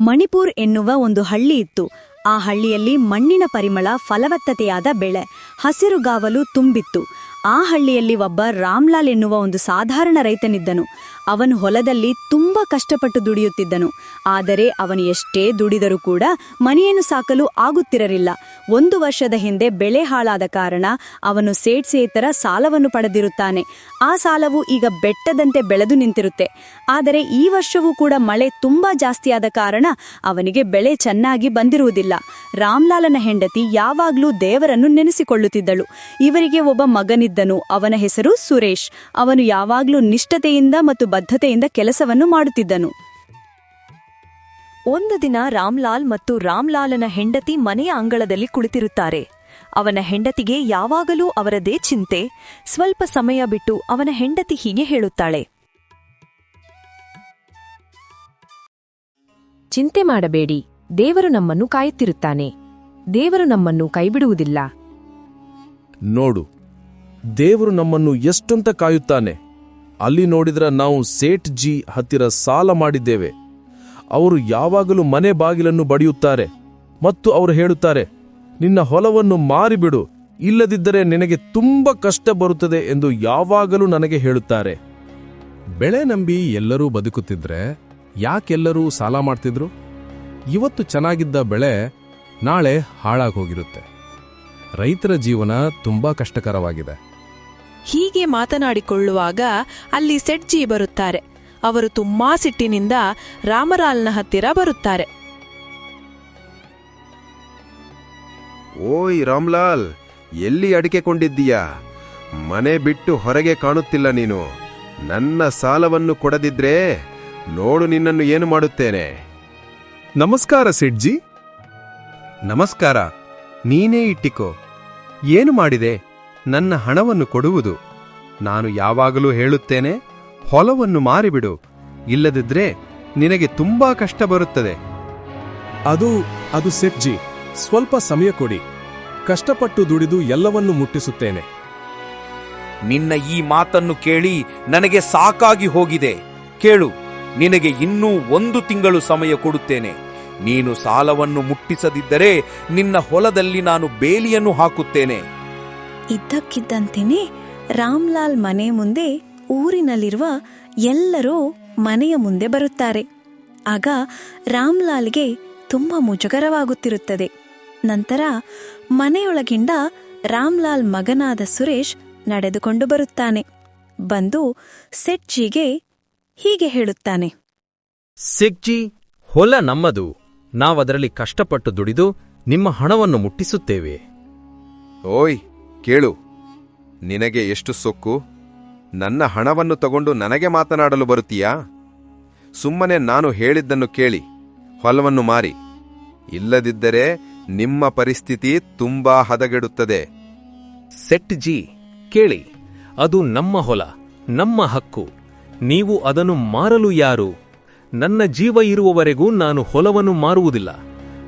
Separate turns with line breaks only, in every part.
ಮಣಿಪುರ್ ಎನ್ನುವ ಒಂದು ಹಳ್ಳಿ ಇತ್ತು. ಆ ಹಳ್ಳಿಯಲ್ಲಿ ಮಣ್ಣಿನ ಪರಿಮಳ ಫಲವತ್ತತೆಯಾದ ಬೆಳೆ ಹಸಿರುಗಾವಲು ತುಂಬಿತ್ತು. ಆ ಹಳ್ಳಿಯಲ್ಲಿ ಒಬ್ಬ ರಾಮ್ಲಾಲ್ ಎನ್ನುವ ಒಂದು ಸಾಧಾರಣ ರೈತನಿದ್ದನು. ಅವನು ಹೊಲದಲ್ಲಿ ತುಂಬಾ ಕಷ್ಟಪಟ್ಟು ದುಡಿಯುತ್ತಿದ್ದನು. ಆದರೆ ಅವನು ಎಷ್ಟೇ ದುಡಿದರೂ ಕೂಡ ಮನೆಯನ್ನು ಸಾಕಲು ಆಗುತ್ತಿರಲಿಲ್ಲ. ಒಂದು ವರ್ಷದ ಹಿಂದೆ ಬೆಳೆ ಹಾಳಾದ ಕಾರಣ ಅವನು ಸೇಠ್ಸೇತರ ಸಾಲವನ್ನು ಪಡೆದಿರುತ್ತಾನೆ. ಆ ಸಾಲವು ಈಗ ಬೆಟ್ಟದಂತೆ ಬೆಳೆದು ನಿಂತಿರುತ್ತೆ. ಆದರೆ ಈ ವರ್ಷವೂ ಕೂಡ ಮಳೆ ತುಂಬಾ ಜಾಸ್ತಿಯಾದ ಕಾರಣ ಅವನಿಗೆ ಬೆಳೆ ಚೆನ್ನಾಗಿ ಬಂದಿರುವುದಿಲ್ಲ. ರಾಮ್ಲಾಲನ ಹೆಂಡತಿ ಯಾವಾಗಲೂ ದೇವರನ್ನು ನೆನೆಸಿಕೊಳ್ಳುತ್ತಿದ್ದಳು. ಇವರಿಗೆ ಒಬ್ಬ ಮಗನಿದ್ದನು. ಅವನ ಹೆಸರು ಸುರೇಶ್. ಅವನು ಯಾವಾಗಲೂ ನಿಷ್ಠತೆಯಿಂದ ಮತ್ತು ಬದ್ಧತೆಯಿಂದ ಕೆಲಸವನ್ನು ಮಾಡುತ್ತಿದ್ದನು.
ಒಂದು ದಿನ ರಾಮ್ಲಾಲ್ ಮತ್ತು ರಾಮ್ಲಾಲನ ಹೆಂಡತಿ ಮನೆಯ ಅಂಗಳದಲ್ಲಿ ಕುಳಿತಿರುತ್ತಾರೆ. ಅವನ ಹೆಂಡತಿಗೆ ಯಾವಾಗಲೂ ಅವರದೇ ಚಿಂತೆ ಸ್ವಲ್ಪ ಸಮಯ ಬಿಟ್ಟು ಅವನ ಹೆಂಡತಿ ಹೀಗೆ ಹೇಳುತ್ತಾಳೆ.
ಚಿಂತೆ ಮಾಡಬೇಡಿ ದೇವರು ನಮ್ಮನ್ನು ಕಾಯುತ್ತಿರುತ್ತಾನೆ. ದೇವರು ನಮ್ಮನ್ನು ಕೈಬಿಡುವುದಿಲ್ಲ.
ನೋಡು ದೇವರು ನಮ್ಮನ್ನು ಎಷ್ಟಂತ ಕಾಯುತ್ತಾನೆ. ಅಲ್ಲಿ ನೋಡಿದ್ರ ನಾವು ಸೇಠ್ ಜಿ ಹತ್ತಿರ ಸಾಲ ಮಾಡಿದ್ದೇವೆ. ಅವರು ಯಾವಾಗಲೂ ಮನೆ ಬಾಗಿಲನ್ನು ಬಡಿಯುತ್ತಾರೆ ಮತ್ತು ಅವರು ಹೇಳುತ್ತಾರೆ, ನಿನ್ನ ಹೊಲವನ್ನು ಮಾರಿಬಿಡು, ಇಲ್ಲದಿದ್ದರೆ ನಿನಗೆ ತುಂಬ ಕಷ್ಟ ಬರುತ್ತದೆ ಎಂದು ಯಾವಾಗಲೂ ನನಗೆ ಹೇಳುತ್ತಾರೆ.
ಬೆಳೆ ನಂಬಿ ಎಲ್ಲರೂ ಬದುಕುತ್ತಿದ್ರೆ ಯಾಕೆಲ್ಲರೂ ಸಾಲ ಮಾಡ್ತಿದ್ರು? ಇವತ್ತು ಚೆನ್ನಾಗಿದ್ದ ಬೆಳೆ ನಾಳೆ ಹಾಳಾಗೋಗಿರುತ್ತೆ ರೈತರ ಜೀವನ ತುಂಬಾ ಕಷ್ಟಕರವಾಗಿದೆ.
ಹೀಗೆ ಮಾತನಾಡಿಕೊಳ್ಳುವಾಗ ಅಲ್ಲಿ ಸೆಡ್ಜಿ ಬರುತ್ತಾರೆ. ಅವರು ತುಂಬಾ ಸಿಟ್ಟಿನಿಂದ ರಾಮರಾಲ್ನ ಹತ್ತಿರ ಬರುತ್ತಾರೆ.
ಓಯ್ ರಾಮ್ಲಾಲ್ ಎಲ್ಲಿ ಅಡಿಕೆಕೊಂಡಿದ್ದೀಯಾ ಮನೆ ಬಿಟ್ಟು ಹೊರಗೆ ಕಾಣುತ್ತಿಲ್ಲ ನೀನು. ನನ್ನ ಸಾಲವನ್ನು ಕೊಡದಿದ್ರೆ ನೋಡು ನಿನ್ನನ್ನು ಏನು ಮಾಡುತ್ತೇನೆ.
ನಮಸ್ಕಾರ ಸಿಡ್ಜಿ ನಮಸ್ಕಾರ ನೀನೇ ಇಟ್ಟಿಕೋ. ಏನು ಮಾಡಿದೆ? ನನ್ನ ಹಣವನ್ನು ಕೊಡುವುದು. ನಾನು ಯಾವಾಗಲೂ ಹೇಳುತ್ತೇನೆ ಹೊಲವನ್ನು ಮಾರಿಬಿಡು. ಇಲ್ಲದಿದ್ರೆ ನಿನಗೆ ತುಂಬಾ ಕಷ್ಟ ಬರುತ್ತದೆ.
ಅದು ಅದು ಸೆಟ್ಜಿ ಸ್ವಲ್ಪ ಸಮಯ ಕೊಡಿ. ಕಷ್ಟಪಟ್ಟು ದುಡಿದು ಎಲ್ಲವನ್ನೂ ಮುಟ್ಟಿಸುತ್ತೇನೆ.
ನಿನ್ನ ಈ ಮಾತನ್ನು ಕೇಳಿ ನನಗೆ ಸಾಕಾಗಿ ಹೋಗಿದೆ. ಕೇಳು ನಿನಗೆ ಇನ್ನೂ ಒಂದು ತಿಂಗಳು ಸಮಯ ಕೊಡುತ್ತೇನೆ. ನೀನು ಸಾಲವನ್ನು ಮುಟ್ಟಿಸದಿದ್ದರೆ ನಿನ್ನ ಹೊಲದಲ್ಲಿ ನಾನು ಬೇಲಿಯನ್ನು ಹಾಕುತ್ತೇನೆ.
ಇದ್ದಕ್ಕಿದ್ದಂತೆಯೇ ರಾಮ್ಲಾಲ್ ಮನೆ ಮುಂದೆ ಊರಿನಲ್ಲಿರುವ ಎಲ್ಲರೂ ಮನೆಯ ಮುಂದೆ ಬರುತ್ತಾರೆ. ಆಗ ರಾಮ್ಲಾಲ್ಗೆ ತುಂಬ ಮುಜುಗರವಾಗುತ್ತಿರುತ್ತದೆ. ನಂತರ ಮನೆಯೊಳಗಿಂದ ರಾಮ್ಲಾಲ್ ಮಗನಾದ ಸುರೇಶ್ ನಡೆದುಕೊಂಡು ಬರುತ್ತಾನೆ. ಬಂದು ಸೆಟ್ಜಿಗೆ ಹೀಗೆ ಹೇಳುತ್ತಾನೆ.
ಸಿಗ್ಜಿ ಹೊಲ ನಮ್ಮದು. ನಾವದರಲ್ಲಿ ಕಷ್ಟಪಟ್ಟು ದುಡಿದು ನಿಮ್ಮ ಹಣವನ್ನು ಮುಟ್ಟಿಸುತ್ತೇವೆ.
ಓಯ್ ಕೇಳು. ನಿನಗೆ ಎಷ್ಟು ಸೊಕ್ಕು? ನನ್ನ ಹಣವನ್ನು ತಗೊಂಡು ನನಗೆ ಮಾತನಾಡಲು ಬರುತ್ತೀಯಾ? ಸುಮ್ಮನೆ ನಾನು ಹೇಳಿದ್ದನ್ನು ಕೇಳಿ ಹೊಲವನ್ನು ಮಾರಿ. ಇಲ್ಲದಿದ್ದರೆ ನಿಮ್ಮ ಪರಿಸ್ಥಿತಿ ತುಂಬಾ ಹದಗೆಡುತ್ತದೆ.
ಸೆಟ್ ಜಿ ಕೇಳಿ ಅದು ನಮ್ಮ ಹೊಲ ನಮ್ಮ ಹಕ್ಕು. ನೀವು ಅದನ್ನು ಮಾರಲು ಯಾರು? ನನ್ನ ಜೀವ ಇರುವವರೆಗೂ ನಾನು ಹೊಲವನ್ನು ಮಾರುವುದಿಲ್ಲ.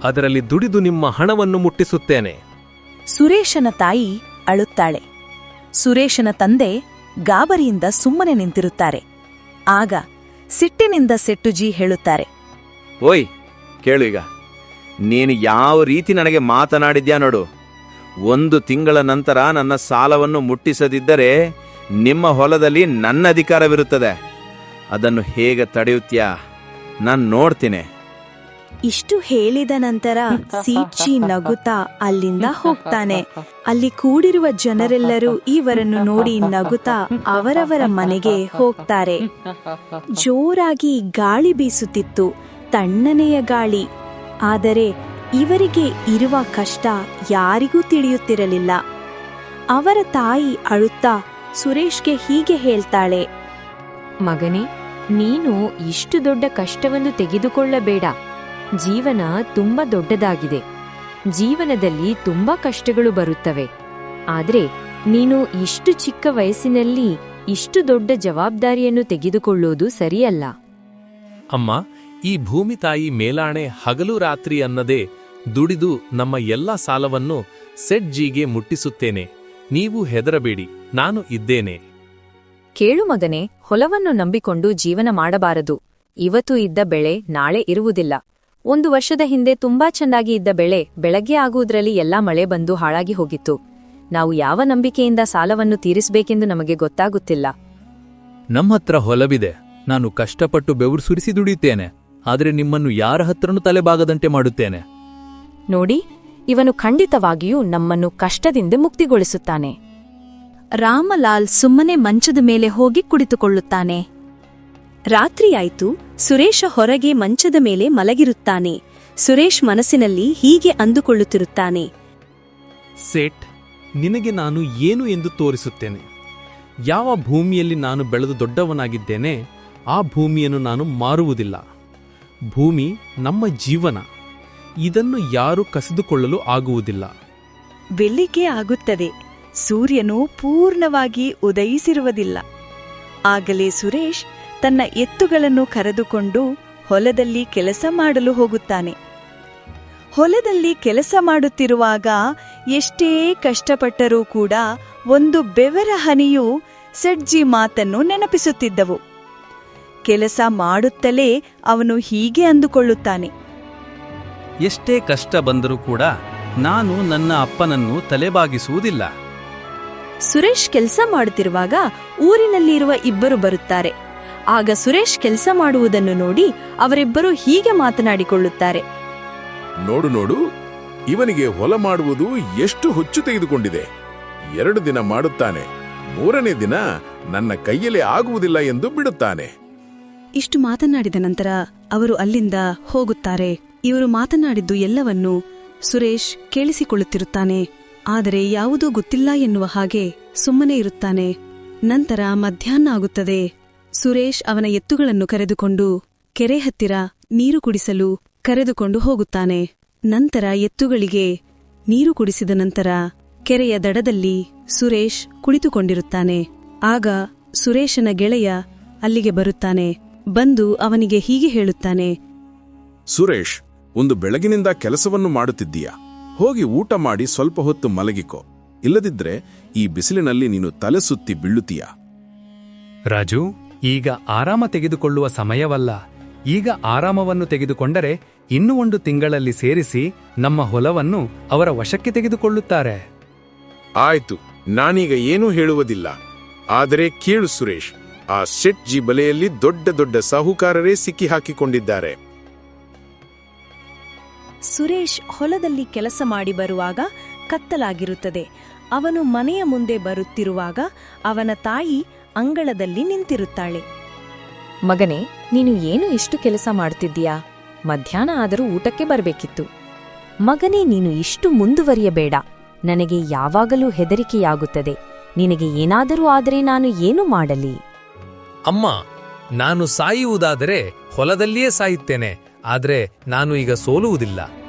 ಅದರಲ್ಲಿ ದುಡಿದು ನಿಮ್ಮ ಹಣವನ್ನು ಮುಟ್ಟಿಸುತ್ತೇನೆ.
ಸುರೇಶನ ತಾಯಿ ಅಳುತ್ತಾಳೆ. ಸುರೇಶನ ತಂದೆ ಗಾಬರಿಯಿಂದ ಸುಮ್ಮನೆ ನಿಂತಿರುತ್ತಾರೆ. ಆಗ ಸಿಟ್ಟಿನಿಂದ ಸೆಟ್ಟುಜಿ ಹೇಳುತ್ತಾರೆ.
ಓಯ್, ಕೇಳು ಈಗ. ನೀನು ಯಾವ ರೀತಿ ನನಗೆ ಮಾತನಾಡಿದ್ಯಾ ನೋಡು. ಒಂದು ತಿಂಗಳ ನಂತರ ನನ್ನ ಸಾಲವನ್ನು ಮುಟ್ಟಿಸದಿದ್ದರೆ ನಿಮ್ಮ ಹೊಲದಲ್ಲಿ ನನ್ನ ಅಧಿಕಾರವಿರುತ್ತದೆ. ಅದನ್ನು ಹೇಗೆ ತಡೆಯುತ್ತೀಯಾ? ನಾನು ನೋಡ್ತೀನಿ.
ಇಷ್ಟು ಹೇಳಿದ ನಂತರ ಸೀಚಿ ನಗುತ್ತಾ ಅಲ್ಲಿಂದ ಹೋಗ್ತಾನೆ. ಅಲ್ಲಿ ಕೂಡಿರುವ ಜನರೆಲ್ಲರೂ ಇವರನ್ನು ನೋಡಿ ನಗುತ್ತಾ ಅವರವರ ಮನೆಗೆ ಹೋಗ್ತಾರೆ. ಜೋರಾಗಿ ಗಾಳಿ ಬೀಸುತ್ತಿತ್ತು, ತಣ್ಣನೆಯ ಗಾಳಿ. ಆದರೆ ಇವರಿಗೆ ಇರುವ ಕಷ್ಟ ಯಾರಿಗೂ ತಿಳಿಯುತ್ತಿರಲಿಲ್ಲ. ಅವರ ತಾಯಿ ಅಳುತ್ತಾ ಸುರೇಶ್ಗೆ ಹೀಗೆ ಹೇಳ್ತಾಳೆ,
ಮಗನೇ, ನೀನು ಇಷ್ಟು ದೊಡ್ಡ ಕಷ್ಟವನ್ನು ತೆಗೆದುಕೊಳ್ಳಬೇಡ. ಜೀವನ ತುಂಬಾ ದೊಡ್ಡದಾಗಿದೆ. ಜೀವನದಲ್ಲಿ ತುಂಬಾ ಕಷ್ಟಗಳು ಬರುತ್ತವೆ. ಆದ್ರೆ ನೀನು ಇಷ್ಟು ಚಿಕ್ಕ ವಯಸ್ಸಿನಲ್ಲಿ ಇಷ್ಟು ದೊಡ್ಡ ಜವಾಬ್ದಾರಿಯನ್ನು ತೆಗೆದುಕೊಳ್ಳೋದು ಸರಿಯಲ್ಲ.
ಅಮ್ಮ ಈ ಭೂಮಿ ತಾಯಿ ಮೇಲಾಣೆ ಹಗಲು ರಾತ್ರಿ ಅನ್ನದೇ ದುಡಿದು ನಮ್ಮ ಎಲ್ಲ ಸಾಲವನ್ನು ಸೆಡ್ಜಿಗೆ ಮುಟ್ಟಿಸುತ್ತೇನೆ. ನೀವು ಹೆದರಬೇಡಿ ನಾನು ಇದ್ದೇನೆ.
ಕೇಳು ಮಗನೆ ಹೊಲವನ್ನು ನಂಬಿಕೊಂಡು ಜೀವನ ಮಾಡಬಾರದು. ಇವತ್ತು ಇದ್ದ ಬೆಳೆ ನಾಳೆ ಇರುವುದಿಲ್ಲ. ಒಂದು ವರ್ಷದ ಹಿಂದೆ ತುಂಬಾ ಚೆನ್ನಾಗಿ ಇದ್ದ ಬೆಳೆ ಬೆಳಗ್ಗೆ ಆಗುವುದರಲ್ಲಿ ಎಲ್ಲಾ ಮಳೆ ಬಂದು ಹಾಳಾಗಿ ಹೋಗಿತ್ತು. ನಾವು ಯಾವ ನಂಬಿಕೆಯಿಂದ ಸಾಲವನ್ನು ತೀರಿಸಬೇಕೆಂದು ನಮಗೆ ಗೊತ್ತಾಗುತ್ತಿಲ್ಲ.
ನಮ್ಮತ್ರ ಹೊಲವಿದೆ. ನಾನು ಕಷ್ಟಪಟ್ಟು ಬೆವರು ಸುರಿಸಿ ದುಡಿಯುತ್ತೇನೆ. ಆದರೆ ನಿಮ್ಮನ್ನು ಯಾರ ಹತ್ರನೂ ತಲೆಬಾಗದಂತೆ ಮಾಡುತ್ತೇನೆ.
ನೋಡಿ ಇವನು ಖಂಡಿತವಾಗಿಯೂ ನಮ್ಮನ್ನು ಕಷ್ಟದಿಂದ ಮುಕ್ತಿಗೊಳಿಸುತ್ತಾನೆ.
ರಾಮಲಾಲ್ ಸುಮ್ಮನೆ ಮಂಚದ ಮೇಲೆ ಹೋಗಿ ಕುಳಿತುಕೊಳ್ಳುತ್ತಾನೆ. ರಾತ್ರಿಯಾಯ್ತು. ಸುರೇಶ ಹೊರಗೆ ಮಂಚದ ಮೇಲೆ ಮಲಗಿರುತ್ತಾನೆ. ಸುರೇಶ್ ಮನಸ್ಸಿನಲ್ಲಿ ಹೀಗೆ ಅಂದುಕೊಳ್ಳುತ್ತಿರುತ್ತಾನೆ.
ಸೇಠ್ ನಿನಗೆ ನಾನು ಏನು ಎಂದು ತೋರಿಸುತ್ತೇನೆ? ಯಾವ ಭೂಮಿಯಲ್ಲಿ ನಾನು ಬೆಳೆದು ದೊಡ್ಡವನಾಗಿದ್ದೇನೆ ಆ ಭೂಮಿಯನ್ನು ನಾನು ಮಾರುವುದಿಲ್ಲ. ಭೂಮಿ ನಮ್ಮ ಜೀವನ. ಇದನ್ನು ಯಾರೂ ಕಸಿದುಕೊಳ್ಳಲು ಆಗುವುದಿಲ್ಲ.
ಬೆಳಿಗ್ಗೆ ಆಗುತ್ತದೆ. ಸೂರ್ಯನು ಪೂರ್ಣವಾಗಿ ಉದಯಿಸಿರುವುದಿಲ್ಲ. ಆಗಲೇ ಸುರೇಶ್ ತನ್ನ ಎತ್ತುಗಳನ್ನು ಕರೆದುಕೊಂಡು ಹೊಲದಲ್ಲಿ ಕೆಲಸ ಮಾಡಲು ಹೋಗುತ್ತಾನೆ. ಹೊಲದಲ್ಲಿ ಕೆಲಸ ಮಾಡುತ್ತಿರುವಾಗ ಎಷ್ಟೇ ಕಷ್ಟಪಟ್ಟರೂ ಕೂಡ ಒಂದು ಬೆವರ ಹನಿಯು ಸಡ್ಜಿ ಮಾತನ್ನು ನೆನಪಿಸುತ್ತಿದ್ದವು. ಕೆಲಸ ಮಾಡುತ್ತಲೇ ಅವನು ಹೀಗೆ ಅಂದುಕೊಳ್ಳುತ್ತಾನೆ.
ಎಷ್ಟೇ ಕಷ್ಟ ಬಂದರೂ ಕೂಡ ನಾನು ನನ್ನ ಅಪ್ಪನನ್ನು ತಲೆಬಾಗಿಸುವುದಿಲ್ಲ.
ಸುರೇಶ್ ಕೆಲಸ ಮಾಡುತ್ತಿರುವಾಗ ಊರಿನಲ್ಲಿರುವ ಇಬ್ಬರು ಬರುತ್ತಾರೆ. ಆಗ ಸುರೇಶ್ ಕೆಲಸ ಮಾಡುವುದನ್ನು ನೋಡಿ ಅವರಿಬ್ಬರು ಹೀಗೆ ಮಾತನಾಡಿಕೊಳ್ಳುತ್ತಾರೆ.
ನೋಡು ನೋಡು ಇವನಿಗೆ ಹೊಲ ಮಾಡುವುದು ಎಷ್ಟು ಹುಚ್ಚು ತೆಗೆದುಕೊಂಡಿದೆ. ಎರಡು ದಿನ ಮಾಡುತ್ತಾನೆ ಮೂರನೇ ದಿನ ನನ್ನ ಕೈಯಲ್ಲಿ ಆಗುವುದಿಲ್ಲ ಎಂದು ಬಿಡುತ್ತಾನೆ.
ಇಷ್ಟು ಮಾತನಾಡಿದ ನಂತರ ಅವರು ಅಲ್ಲಿಂದ ಹೋಗುತ್ತಾರೆ. ಇವರು ಮಾತನಾಡಿದ್ದು ಎಲ್ಲವನ್ನೂ ಸುರೇಶ್ ಕೇಳಿಸಿಕೊಳ್ಳುತ್ತಿರುತ್ತಾನೆ. ಆದರೆ ಯಾವುದೂ ಗೊತ್ತಿಲ್ಲ ಎನ್ನುವ ಹಾಗೆ ಸುಮ್ಮನೆ ಇರುತ್ತಾನೆ. ನಂತರ ಮಧ್ಯಾಹ್ನ ಆಗುತ್ತದೆ. ಸುರೇಶ್ ಅವನ ಎತ್ತುಗಳನ್ನು ಕರೆದುಕೊಂಡು ಕೆರೆ ಹತ್ತಿರ ನೀರು ಕುಡಿಸಲು ಕರೆದುಕೊಂಡು ಹೋಗುತ್ತಾನೆ. ನಂತರ ಎತ್ತುಗಳಿಗೆ ನೀರು ಕುಡಿಸಿದ ನಂತರ ಕೆರೆಯ ದಡದಲ್ಲಿ ಸುರೇಶ್ ಕುಳಿತುಕೊಂಡಿರುತ್ತಾನೆ. ಆಗ ಸುರೇಶನ ಗೆಳೆಯ ಅಲ್ಲಿಗೆ ಬರುತ್ತಾನೆ. ಬಂದು ಅವನಿಗೆ ಹೀಗೆ ಹೇಳುತ್ತಾನೆ.
ಸುರೇಶ್ ಒಂದು ಬೆಳಗಿನಿಂದ ಕೆಲಸವನ್ನು ಮಾಡುತ್ತಿದ್ದೀಯ? ಹೋಗಿ ಊಟ ಮಾಡಿ ಸ್ವಲ್ಪ ಹೊತ್ತು ಮಲಗಿಕೋ. ಇಲ್ಲದಿದ್ರೆ ಈ ಬಿಸಿಲಿನಲ್ಲಿ ನೀನು ತಲೆ ಸುತ್ತಿ ಬೀಳುತ್ತೀಯಾ?
ರಾಜು ಈಗ ಆರಾಮ ತೆಗೆದುಕೊಳ್ಳುವ ಸಮಯವಲ್ಲ. ಈಗ ಆರಾಮವನ್ನು ತೆಗೆದುಕೊಂಡರೆ ಇನ್ನೂ ಒಂದು ತಿಂಗಳಲ್ಲಿ ಸೇರಿಸಿ ನಮ್ಮ ಹೊಲವನ್ನು ಅವರ ವಶಕ್ಕೆ ತೆಗೆದುಕೊಳ್ಳುತ್ತಾರೆ.
ಆಯ್ತು ನಾನೀಗ ಏನೂ ಹೇಳುವುದಿಲ್ಲ. ಆದರೆ ಕೇಳು ಸುರೇಶ್ ಆ ಶೆಟ್ ಜಿ ಬಲೆಯಲ್ಲಿ ದೊಡ್ಡ ದೊಡ್ಡ ಸಾಹುಕಾರರೇ ಸಿಕ್ಕಿ ಹಾಕಿಕೊಂಡಿದ್ದಾರೆ
ಸುರೇಶ್ ಹೊಲದಲ್ಲಿ ಕೆಲಸ ಮಾಡಿ ಬರುವಾಗ ಕತ್ತಲಾಗಿರುತ್ತದೆ. ಅವನು ಮನೆಯ ಮುಂದೆ ಬರುತ್ತಿರುವಾಗ ಅವನ ತಾಯಿ ಅಂಗಳದಲ್ಲಿ ನಿಂತಿರುತ್ತಾಳೆ.
ಮಗನೇ, ನೀನು ಏನು ಇಷ್ಟು ಕೆಲಸ ಮಾಡ್ತಿದ್ದೀಯಾ? ಮಧ್ಯಾಹ್ನ ಆದರೂ ಊಟಕ್ಕೆ ಬರಬೇಕಿತ್ತು. ಮಗನೇ, ನೀನು ಇಷ್ಟು ಮುಂದುವರಿಯಬೇಡ. ನನಗೆ ಯಾವಾಗಲೂ ಹೆದರಿಕೆಯಾಗುತ್ತದೆ. ನಿನಗೆ ಏನಾದರೂ ಆದರೆ ನಾನು ಏನು ಮಾಡಲಿ?
ಅಮ್ಮ, ನಾನು ಸಾಯುವುದಾದರೆ ಹೊಲದಲ್ಲಿಯೇ ಸಾಯುತ್ತೇನೆ. ಆದರೆ ನಾನು ಈಗ ಸೋಲುವುದಿಲ್ಲ.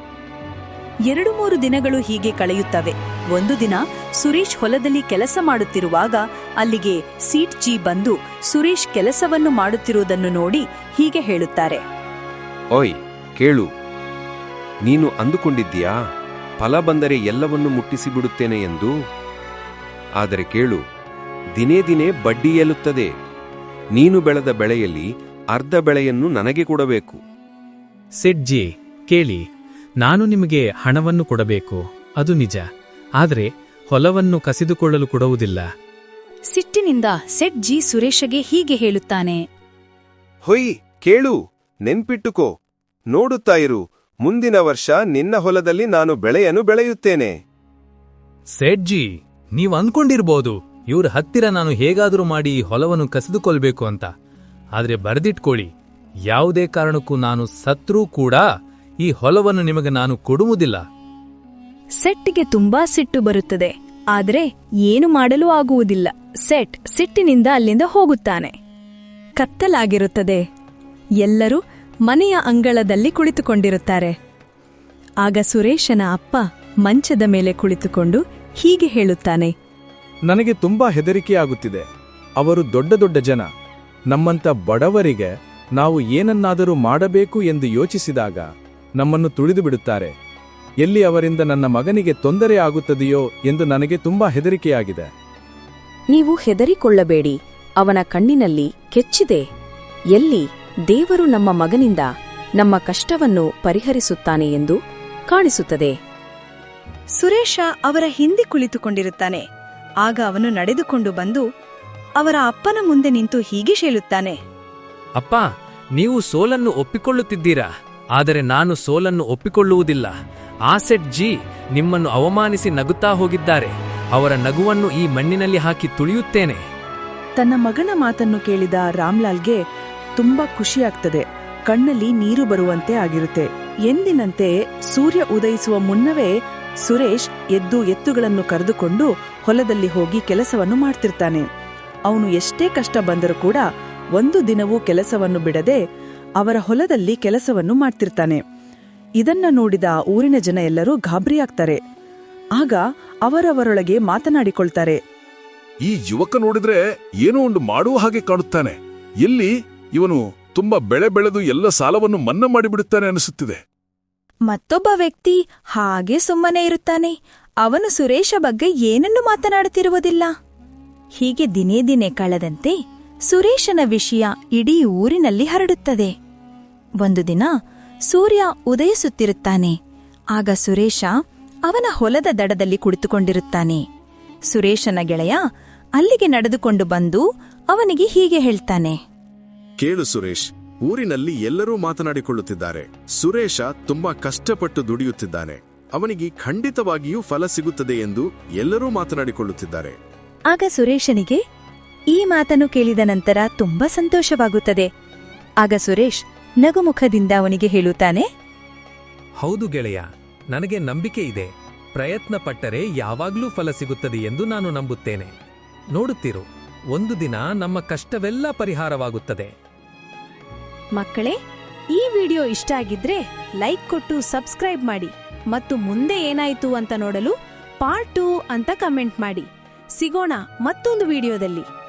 ಎರಡು ಮೂರು ದಿನಗಳು ಹೀಗೆ ಕಳೆಯುತ್ತವೆ. ಒಂದು ದಿನ ಸುರೇಶ್ ಹೊಲದಲ್ಲಿ ಕೆಲಸ ಮಾಡುತ್ತಿರುವಾಗ ಅಲ್ಲಿಗೆ ಸೀಟ್ ಜಿ ಬಂದು ಸುರೇಶ್ ಕೆಲಸವನ್ನು ಮಾಡುತ್ತಿರುವುದನ್ನು ನೋಡಿ ಹೀಗೆ ಹೇಳುತ್ತಾರೆ.
ಓಯ್ ಕೇಳು. ನೀನು ಅಂದುಕೊಂಡಿದ್ದೀಯಾ? ಫಲ ಬಂದರೆ ಎಲ್ಲವನ್ನು ಮುಟ್ಟಿಸಿಬಿಡುತ್ತೇನೆ ಎಂದು? ಆದರೆ ಕೇಳು ದಿನೇ ದಿನೇ ಬಡ್ಡಿ ಏಲುತ್ತದೆ ನೀನು ಬೆಳೆದ ಬೆಳೆಯಲ್ಲಿ ಅರ್ಧ ಬೆಳೆಯನ್ನು ನನಗೆ ಕೊಡಬೇಕು.
ಸಿಡ್ಜಿ ಕೇಳಿ. ನಾನು ನಿಮಗೆ ಹಣವನ್ನು ಕೊಡಬೇಕು ಅದು ನಿಜ. ಆದರೆ ಹೊಲವನ್ನು ಕಸಿದುಕೊಳ್ಳಲು ಕೊಡುವುದಿಲ್ಲ.
ಸಿಟ್ಟಿನಿಂದ ಸೆಟ್ ಜಿ ಸುರೇಶಗೆ ಹೀಗೆ ಹೇಳುತ್ತಾನೆ.
ಹೊಯ್ ಕೇಳು ನೆನ್ಪಿಟ್ಟುಕೋ. ನೋಡುತ್ತಾ ಇರು ಮುಂದಿನ ವರ್ಷ ನಿನ್ನ ಹೊಲದಲ್ಲಿ ನಾನು ಬೆಳೆಯನ್ನು ಬೆಳೆಯುತ್ತೇನೆ.
ಸೆಟ್ ಜಿ ನೀವು ಅಂದ್ಕೊಂಡಿರ್ಬೋದು ಇವ್ರ ಹತ್ತಿರ ನಾನು ಹೇಗಾದರೂ ಮಾಡಿ ಈ ಹೊಲವನ್ನು ಕಸಿದುಕೊಳ್ಬೇಕು ಅಂತ. ಆದ್ರೆ ಬರೆದಿಟ್ಕೊಳ್ಳಿ ಯಾವುದೇ ಕಾರಣಕ್ಕೂ ನಾನು ಸತ್ರೂ ಕೂಡ ಈ ಹೊಲವನ್ನು ನಿಮಗೆ ನಾನು ಕೊಡುವುದಿಲ್ಲ.
ಸೆಟ್ಟಿಗೆ ತುಂಬಾ ಸಿಟ್ಟು ಬರುತ್ತದೆ. ಆದರೆ ಏನು ಮಾಡಲು ಆಗುವುದಿಲ್ಲ. ಸೆಟ್ ಸಿಟ್ಟಿನಿಂದ ಅಲ್ಲಿಂದ ಹೋಗುತ್ತಾನೆ. ಕತ್ತಲಾಗಿರುತ್ತದೆ. ಎಲ್ಲರೂ ಮನೆಯ ಅಂಗಳದಲ್ಲಿ ಕುಳಿತುಕೊಂಡಿರುತ್ತಾರೆ. ಆಗ ಸುರೇಶನ ಅಪ್ಪ ಮಂಚದ ಮೇಲೆ ಕುಳಿತುಕೊಂಡು ಹೀಗೆ ಹೇಳುತ್ತಾನೆ.
ನನಗೆ ತುಂಬಾ ಹೆದರಿಕೆಯಾಗುತ್ತಿದೆ. ಅವರು ದೊಡ್ಡ ದೊಡ್ಡ ಜನ. ನಮ್ಮಂತ ಬಡವರಿಗೆ ನಾವು ಏನನ್ನಾದರೂ ಮಾಡಬೇಕು ಎಂದು ಯೋಚಿಸಿದಾಗ ನಮ್ಮನ್ನು ತುಳಿದು ಬಿಡುತ್ತಾರೆ. ಎಲ್ಲಿ ಅವರಿಂದ ನನ್ನ ಮಗನಿಗೆ ತೊಂದರೆ ಆಗುತ್ತದೆಯೋ ಎಂದು ನನಗೆ ತುಂಬಾ ಹೆದರಿಕೆಯಾಗಿದೆ.
ನೀವು ಹೆದರಿಕೊಳ್ಳಬೇಡಿ. ಅವನ ಕಣ್ಣಿನಲ್ಲಿ ಕೆಚ್ಚಿದೆ. ಎಲ್ಲಿ ದೇವರು ನಮ್ಮ ಮಗನಿಂದ ನಮ್ಮ ಕಷ್ಟವನ್ನು ಪರಿಹರಿಸುತ್ತಾನೆ ಎಂದು ಕಾಣಿಸುತ್ತದೆ.
ಸುರೇಶ ಅವರ ಹಿಂದೆ ಕುಳಿತುಕೊಂಡಿರುತ್ತಾನೆ. ಆಗ ಅವನು ನಡೆದುಕೊಂಡು ಬಂದು ಅವರ ಅಪ್ಪನ ಮುಂದೆ ನಿಂತು ಹೀಗೆ ಶೇಳುತ್ತಾನೆ
ಅಪ್ಪ ನೀವು ಸೋಲನ್ನು ಒಪ್ಪಿಕೊಳ್ಳುತ್ತಿದ್ದೀರಾ? ಆದರೆ ನಾನು ಸೋಲನ್ನು ಒಪ್ಪಿಕೊಳ್ಳುವುದಿಲ್ಲ. ಆಸೆಟ್ ಸೆಟ್ ಜಿ ನಿಮ್ಮನ್ನು ಅವಮಾನಿಸಿ ನಗುತ್ತಾ ಹೋಗಿದ್ದಾರೆ. ಅವರ ನಗುವನ್ನು ಈ ಮಣ್ಣಿನಲ್ಲಿ ಹಾಕಿ ತುಳಿಯುತ್ತೇನೆ.
ತನ್ನ ಮಗನ ಮಾತನ್ನು ಕೇಳಿದ ರಾಮ್ಲಾಲ್ಗೆ ತುಂಬಾ ಖುಷಿಯಾಗ್ತದೆ. ಕಣ್ಣಲ್ಲಿ ನೀರು ಬರುವಂತೆ ಆಗಿರುತ್ತೆ. ಎಂದಿನಂತೆ ಸೂರ್ಯ ಉದಯಿಸುವ ಮುನ್ನವೇ ಸುರೇಶ್ ಎದ್ದು ಎತ್ತುಗಳನ್ನು ಕರೆದುಕೊಂಡು ಹೊಲದಲ್ಲಿ ಹೋಗಿ ಕೆಲಸವನ್ನು ಮಾಡ್ತಿರ್ತಾನೆ. ಅವನು ಎಷ್ಟೇ ಕಷ್ಟ ಬಂದರೂ ಕೂಡ ಒಂದು ದಿನವೂ ಕೆಲಸವನ್ನು ಬಿಡದೆ ಅವರ ಹೊಲದಲ್ಲಿ ಕೆಲಸವನ್ನು ಮಾಡ್ತಿರ್ತಾನೆ. ಇದನ್ನ ನೋಡಿದ ಊರಿನ ಜನ ಎಲ್ಲರೂ ಗಾಬರಿಯಾಗ್ತಾರೆ ಆಗ ಅವರವರೊಳಗೆ ಮಾತನಾಡಿಕೊಳ್ತಾರೆ.
ಈ ಯುವಕ ನೋಡಿದ್ರೆ ಏನೋ ಒಂದು ಮಾಡುವ ಹಾಗೆ ಕಾಣುತ್ತಾನೆ. ಎಲ್ಲಿ ಇವನು ತುಂಬಾ ಬೆಳೆ ಬೆಳೆದು ಎಲ್ಲ ಸಾಲವನ್ನು ಮನ್ನಾ ಮಾಡಿಬಿಡುತ್ತಾನೆ ಅನಿಸುತ್ತಿದೆ.
ಮತ್ತೊಬ್ಬ ವ್ಯಕ್ತಿ ಹಾಗೆ ಸುಮ್ಮನೆ ಇರುತ್ತಾನೆ. ಅವನು ಸುರೇಶ ಬಗ್ಗೆ ಏನನ್ನು ಮಾತನಾಡುತ್ತಿರುವುದಿಲ್ಲ. ಹೀಗೆ ದಿನೇ ದಿನೇ ಕಳೆದಂತೆ ಸುರೇಶನ ವಿಷಯ ಇಡೀ ಊರಿನಲ್ಲಿ ಹರಡುತ್ತದೆ. ಒಂದು ದಿನ ಸೂರ್ಯ ಉದಯಿಸುತ್ತಿರುತ್ತಾನೆ. ಆಗ ಸುರೇಶ ಅವನ ಹೊಲದ ದಡದಲ್ಲಿ ಕುಳಿತುಕೊಂಡಿರುತ್ತಾನೆ. ಸುರೇಶನ ಗೆಳೆಯ ಅಲ್ಲಿಗೆ ನಡೆದುಕೊಂಡು ಬಂದು ಅವನಿಗೆ ಹೀಗೆ ಹೇಳ್ತಾನೆ.
ಕೇಳು ಸುರೇಶ್ ಊರಿನಲ್ಲಿ ಎಲ್ಲರೂ ಮಾತನಾಡಿಕೊಳ್ಳುತ್ತಿದ್ದಾರೆ. ಸುರೇಶ ತುಂಬಾ ಕಷ್ಟಪಟ್ಟು ದುಡಿಯುತ್ತಿದ್ದಾನೆ. ಅವನಿಗೆ ಖಂಡಿತವಾಗಿಯೂ ಫಲ ಸಿಗುತ್ತದೆ ಎಂದು ಎಲ್ಲರೂ ಮಾತನಾಡಿಕೊಳ್ಳುತ್ತಿದ್ದಾರೆ.
ಆಗ ಸುರೇಶನಿಗೆ ಈ ಮಾತನ್ನು ಕೇಳಿದ ನಂತರ ತುಂಬಾ ಸಂತೋಷವಾಗುತ್ತದೆ. ಆಗ ಸುರೇಶ್ ನಗುಮುಖದಿಂದ ಅವನಿಗೆ ಹೇಳುತ್ತಾನೆ
ಹೌದು ಗೆಳೆಯ ನನಗೆ ನಂಬಿಕೆ ಇದೆ. ಪ್ರಯತ್ನ ಪಟ್ಟರೆ ಯಾವಾಗ್ಲೂ ಫಲ ಸಿಗುತ್ತದೆ ಎಂದು ನಾನು ನಂಬುತ್ತೇನೆ. ನೋಡುತ್ತಿರು ಒಂದು ದಿನ ನಮ್ಮ ಕಷ್ಟವೆಲ್ಲ ಪರಿಹಾರವಾಗುತ್ತದೆ.
ಮಕ್ಕಳೇ ಈ ವಿಡಿಯೋ ಇಷ್ಟ ಆಗಿದ್ರೆ ಲೈಕ್ ಕೊಟ್ಟು ಸಬ್ಸ್ಕ್ರೈಬ್ ಮಾಡಿ ಮತ್ತು ಮುಂದೆ ಏನಾಯಿತು ಅಂತ ನೋಡಲು ಪಾರ್ಟ್ ಟೂ ಅಂತ ಕಮೆಂಟ್ ಮಾಡಿ. ಸಿಗೋಣ ಮತ್ತೊಂದು ವಿಡಿಯೋದಲ್ಲಿ.